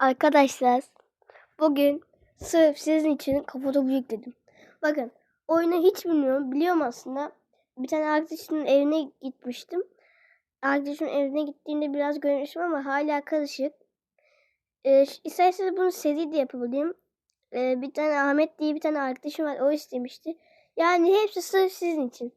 Arkadaşlar bugün sırf sizin için kafotopu yükledim. Bakın oyunu hiç bilmiyorum. Biliyorum aslında. Bir tane arkadaşımın evine gitmiştim. Arkadaşımın evine gittiğimde biraz görmüştüm ama hala karışık. Ee, isterseniz bunu seri de yapabilirim. Ee, bir tane Ahmet diye bir tane arkadaşım var. O istemişti. Yani hepsi sırf sizin için.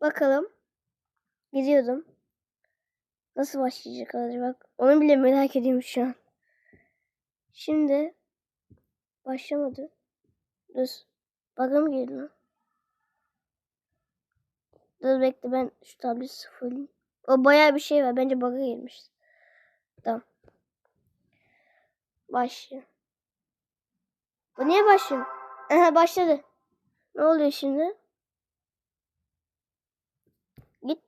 Bakalım. Gidiyordum. Nasıl başlayacak acaba? Onu bile merak ediyorum şu an. Şimdi başlamadı. Dur. Bug'a mı girdi lan? Dur bekle ben şu tableti sıfırlayayım. O bayağı bir şey var. Bence bug'a girmiş. Tamam. Başlıyor. Bu niye başlıyor? Aha başladı. Ne oluyor şimdi? Git.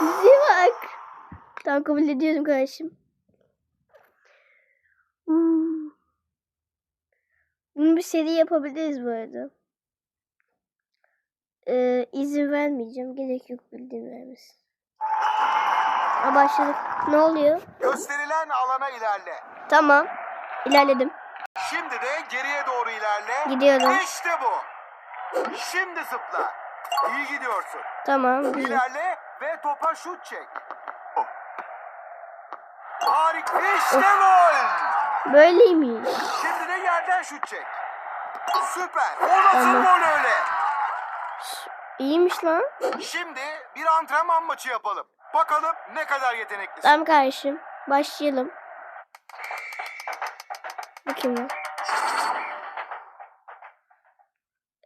Bize bak. Tamam kabul ediyorum kardeşim. Hmm. Bunu bir seri yapabiliriz bu arada. Ee, izin vermeyeceğim. Gerek yok bildiğin vermesin. Ha başladık. Ne oluyor? Gösterilen alana ilerle. Tamam. İlerledim. Şimdi de geriye doğru ilerle. Gidiyorum. İşte bu. Şimdi zıpla. İyi gidiyorsun. Tamam. İlerle ve topa şut çek. Harika. İşte gol. Böyleymiş. Şimdi de yerden şut çek. Süper. O nasıl Tamam. gol öyle? İyiymiş lan. Şimdi bir antrenman maçı yapalım. Bakalım ne kadar yeteneklisin. Tamam kardeşim. Başlayalım. Bakayım lan.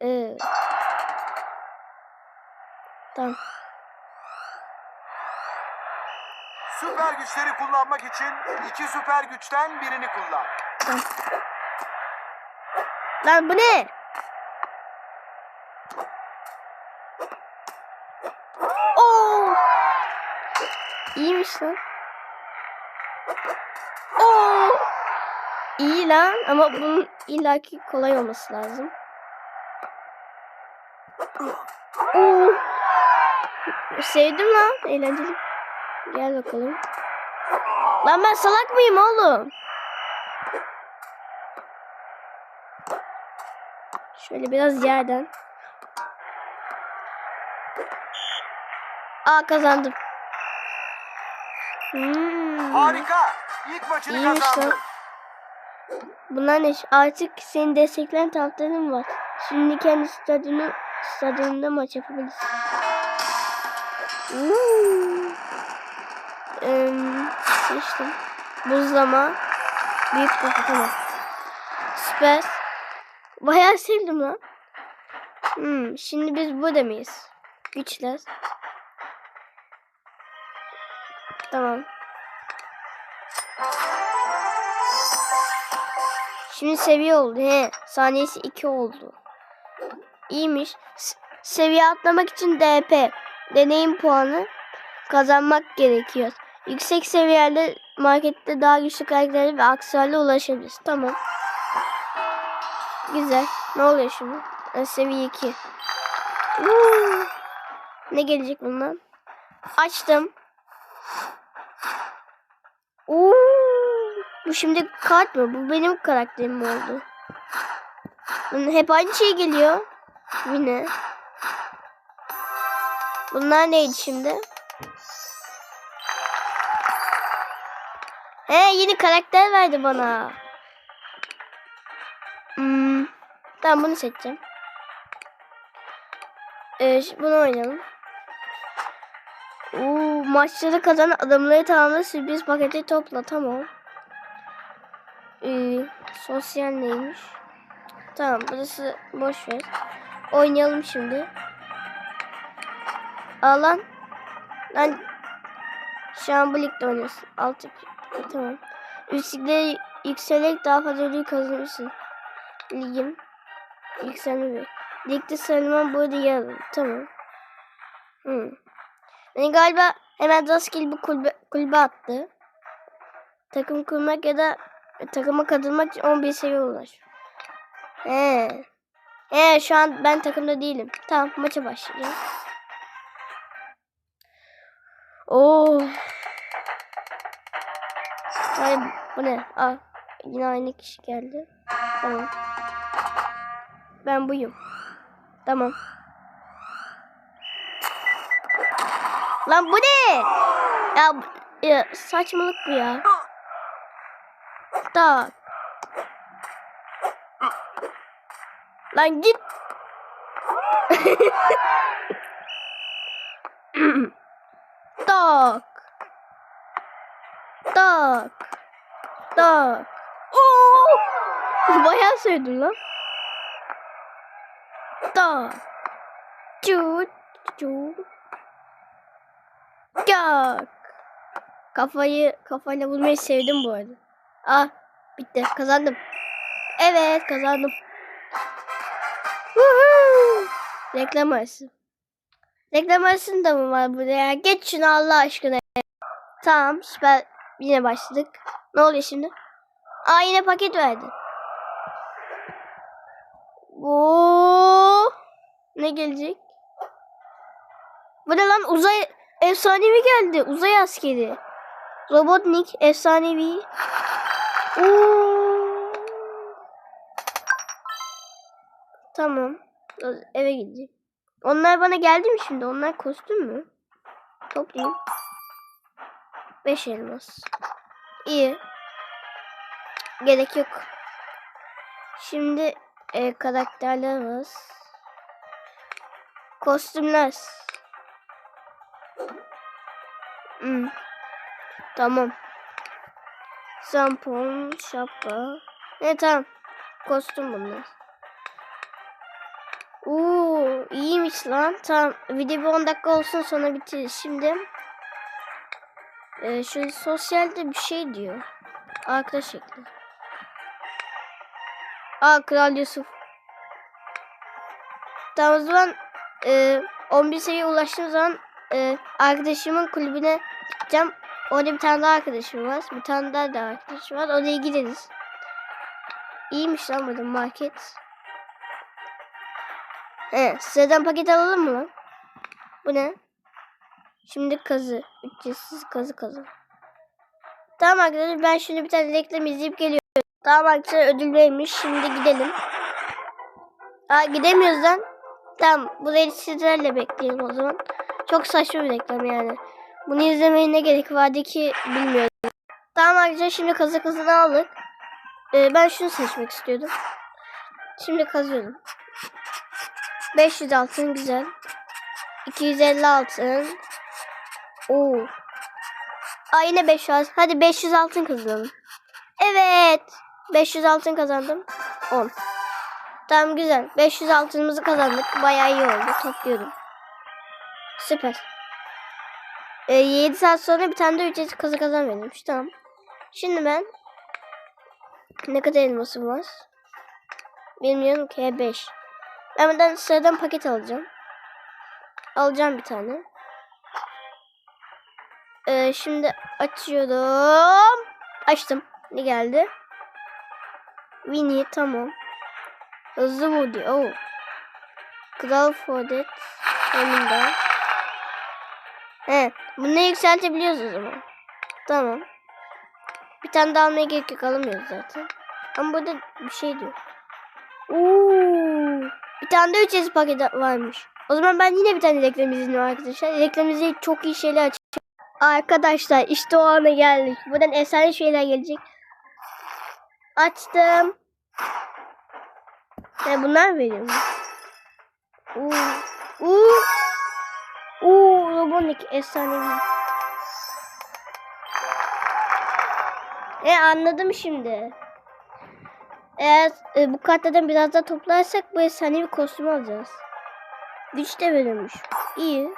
Ee. Tamam. Süper güçleri kullanmak için iki süper güçten birini kullan. Lan bu ne? Oo! İyiymiş lan. Oo! İyi lan ama bunun illaki kolay olması lazım. Oo! Sevdim lan. Eğlenceli. Gel bakalım. Lan ben salak mıyım oğlum? Şöyle biraz yerden. Aa kazandım. Hmm. Harika. İlk maçını İyiymiş kazandın. Bunlar ne? Artık senin destekleyen taraftarın var. Şimdi kendi stadyumu, stadyumunda maç yapabilirsin. Hmm. Em, seçtim. Buzlama. Büyük kafa tamam. Süper. Bayağı sevdim lan. Hmm, şimdi biz burada mıyız? Güçler. Tamam. Şimdi seviye oldu. He, saniyesi 2 oldu. İyiymiş. S- seviye atlamak için DP, deneyim puanı kazanmak gerekiyor. Yüksek seviyelde markette daha güçlü karakterlere ve aksesuarla ulaşabiliriz. Tamam. Güzel. Ne oluyor şimdi? Ha, seviye 2. Uuu. Ne gelecek bundan? Açtım. Oo, bu şimdi kart mı? Bu benim karakterim mi oldu? Hep aynı şey geliyor. Yine. Bunlar neydi şimdi? He yeni karakter verdi bana. Hmm, tamam bunu seçeceğim. Ee, bunu oynayalım. Oo, maçları kazanan adamları tamamla sürpriz paketi topla tamam. Ee, sosyal neymiş? Tamam burası boş ver. Oynayalım şimdi. Al lan. Lan şu an bu ligde oynuyorsun. Altı tamam. Üstlükleri yükselerek daha fazla ödül kazanırsın. Ligim. Yükselme bir. Ligde sayılmam burada yer alır. Tamam. Hmm. Beni galiba hemen rastgele bu kulübe, kulübe attı. Takım kurmak ya da takıma katılmak için 11 seviye ulaş. He. He şu an ben takımda değilim. Tamam maça başlayacağım. Oo. Hayır bu ne? Aa, yine aynı kişi geldi. Tamam. Ben buyum. Tamam. Lan bu ne? Ya, ya saçmalık bu ya. Tak. Lan git. tak. Tak. Tak. Oo! Bayağı söyledin lan. Tak. Çut. Çut. Tak. Kafayı kafayla vurmayı sevdim bu arada. Ah bitti kazandım. Evet kazandım. Woohoo! Reklam arası. Reklam arasında mı var burada ya? Geç şunu Allah aşkına. Tamam süper. Yine başladık. Ne oluyor şimdi? Aa yine paket verdi. Bu ne gelecek? Bu ne lan uzay efsanevi geldi. Uzay askeri. Robotnik efsanevi. Oo. Tamam. Eve gidecek. Onlar bana geldi mi şimdi? Onlar kostüm mü? Toplayayım. 5 elmas. İyi. Gerek yok. Şimdi e, karakterler var. Kostümler. Hmm. Tamam. Şampon, şapka. Ne tamam. Kostüm bunlar. Oo, iyiymiş lan. Tamam. Video bir 10 dakika olsun sonra bitirir. Şimdi e, şu sosyalde bir şey diyor. Arkadaş şekli. Aa Kral Yusuf. Tamam o zaman e, 11 seviyeye ulaştığım zaman e, arkadaşımın kulübüne gideceğim. Orada bir tane daha arkadaşım var. Bir tane daha da arkadaşım var. Oraya gideriz. İyiymiş lan burada market. He, sıradan paket alalım mı lan? Bu ne? Şimdi kazı. Ücretsiz kazı kazı. Tamam arkadaşlar ben şimdi bir tane reklam izleyip geliyorum. Tamam arkadaşlar ödül vermiş. Şimdi gidelim. Aa gidemiyoruz lan. Tamam burayı sizlerle bekleyelim o zaman. Çok saçma bir reklam yani. Bunu izlemeye ne gerek vardı ki bilmiyorum. Tamam arkadaşlar şimdi kazı kazını aldık. Ee, ben şunu seçmek istiyordum. Şimdi kazıyorum. 500 altın güzel. 250 altın. Oo. Aa yine 500. Hadi 500 altın kazanalım. Evet. 500 altın kazandım. 10. Tamam güzel. 500 altınımızı kazandık. Bayağı iyi oldu. Topluyorum. Süper. Ee, 7 saat sonra bir tane de ücretsiz kazı kazan verilmiş. Tamam. Şimdi ben ne kadar elmasım var? Bilmiyorum ki 5. Ben buradan sıradan paket alacağım. Alacağım bir tane. Ee, şimdi açıyorum. Açtım. Ne geldi? Winnie tamam. Hızlı Woody. Oh. Kral Fordet. Önünde. He. Bunu yükseltebiliyoruz o zaman. Tamam. Bir tane daha almaya gerek yok. Alamıyoruz zaten. Ama burada bir şey diyor. Oo. Bir tane de ücretsiz paket varmış. O zaman ben yine bir tane reklam izliyorum arkadaşlar. Reklam çok iyi şeyler açacağım. Arkadaşlar işte o ana geldik. Buradan efsane şeyler gelecek. Açtım. Ne bunlar mu? Uuu. Uuu. Uuu. Robonik efsanevi. E anladım şimdi. Eğer e, bu kartlardan biraz daha toplarsak bu efsanevi kostüm alacağız. Güç de veriyormuş. İyi.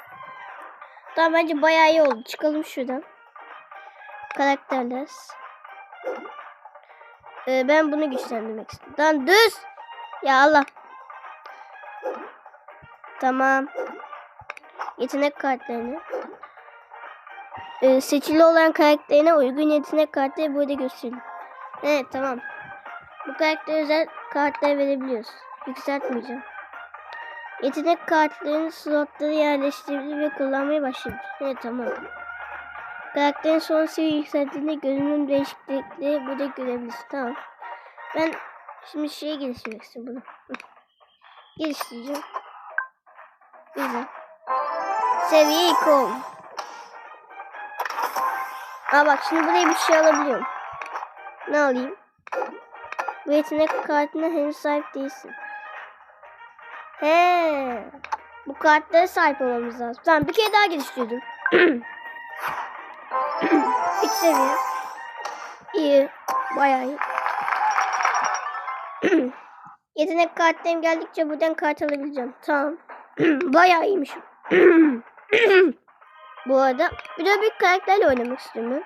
Tamam bence bayağı iyi oldu. Çıkalım şuradan. Karakterler. Ee, ben bunu güçlendirmek istiyorum. Lan düz. Ya Allah. Tamam. Yetenek kartlarını. Ee, seçili olan karakterine uygun yetenek kartları burada gösterelim. Evet tamam. Bu karakter özel kartlar verebiliyoruz. Yükseltmeyeceğim. Yetenek kartlarının slotları yerleştirildi ve kullanmaya başladı. Evet tamam. Karakterin son seviye yükseldiğinde görünüm değişiklikleri burada görebilirsin. Tamam. Ben şimdi şeye geliştirmek istiyorum bunu. Geliştireceğim. Güzel. Seviye 2 oldu. Aa bak şimdi buraya bir şey alabiliyorum. Ne alayım? Bu yetenek kartına henüz sahip değilsin. He. Bu kartlara sahip olmamız lazım. Tamam bir kere daha geliştirdim. İç seviye. İyi. Bayağı iyi. Yetenek kartlarım geldikçe buradan kart alabileceğim. Tamam. Bayağı iyiymiş. Bu arada bir de bir karakterle oynamak istiyorum ben.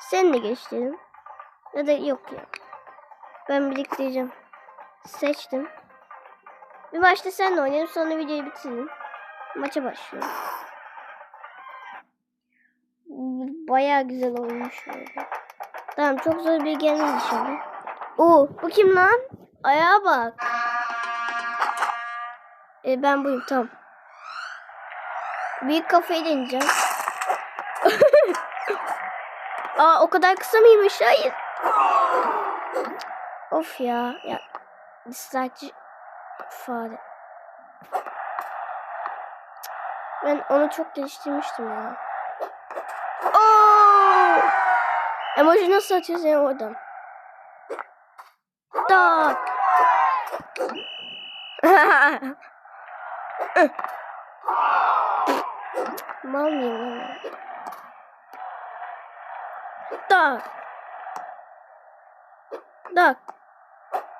Seninle geliştirelim. Ya da yok ya. Ben biriktireceğim. Seçtim. Bir başta seninle oynayalım sonra videoyu bitirelim. Maça başlıyorum. Bayağı güzel olmuş. Tamam çok zor bir gelmedi şimdi. Oo bu kim lan? Ayağa bak. E, ben buyum tamam. Büyük kafayı deneyeceğim. Aa o kadar kısa mıymış? Hayır. Of ya. Ya dislike fare. Ben onu çok geliştirmiştim ya. Oo! Emoji nasıl atıyor seni oradan? Tak. Mal mıyım lan? Tak. Tak.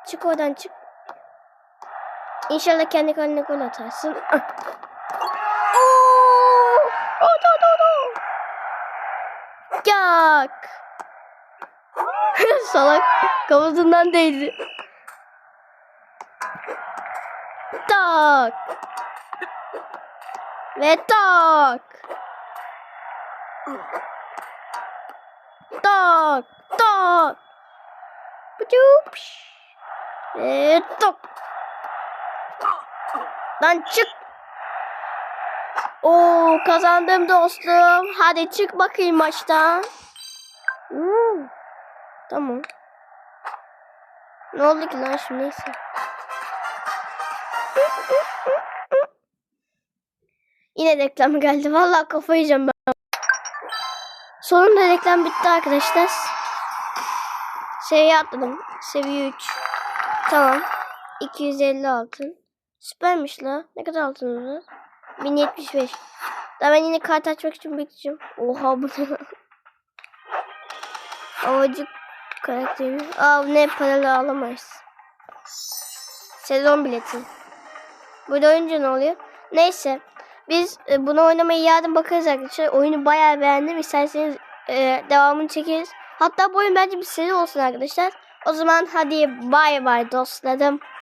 Çık oradan çık. İnşallah kendi kendine gol atarsın. Oo! Oh, do, do, do. Yak. Salak kafasından değdi. Tak. Ve tak. Tak. Tak. Pıçıp. Ve tak. Lan çık. Oo kazandım dostum. Hadi çık bakayım maçtan. Hmm. Tamam. Ne oldu ki lan şimdi neyse. Yine reklam geldi. Vallahi kafayı yiyeceğim ben. Sonunda reklam bitti arkadaşlar. Seviye atladım. Seviye 3. Tamam. 250 altın. Süpermiş la. Ne kadar altın var? 1075. Daha ben yine kart açmak için bekleyeceğim. Oha bu ne lan? Havacık karakterini. Aa ne paralı alamayız. Sezon bileti. Burada oyuncu ne oluyor? Neyse. Biz e, bunu oynamaya yarın bakarız arkadaşlar. Oyunu bayağı beğendim. İsterseniz e, devamını çekeriz. Hatta bu oyun bence bir seri olsun arkadaşlar. O zaman hadi bay bay dostlarım.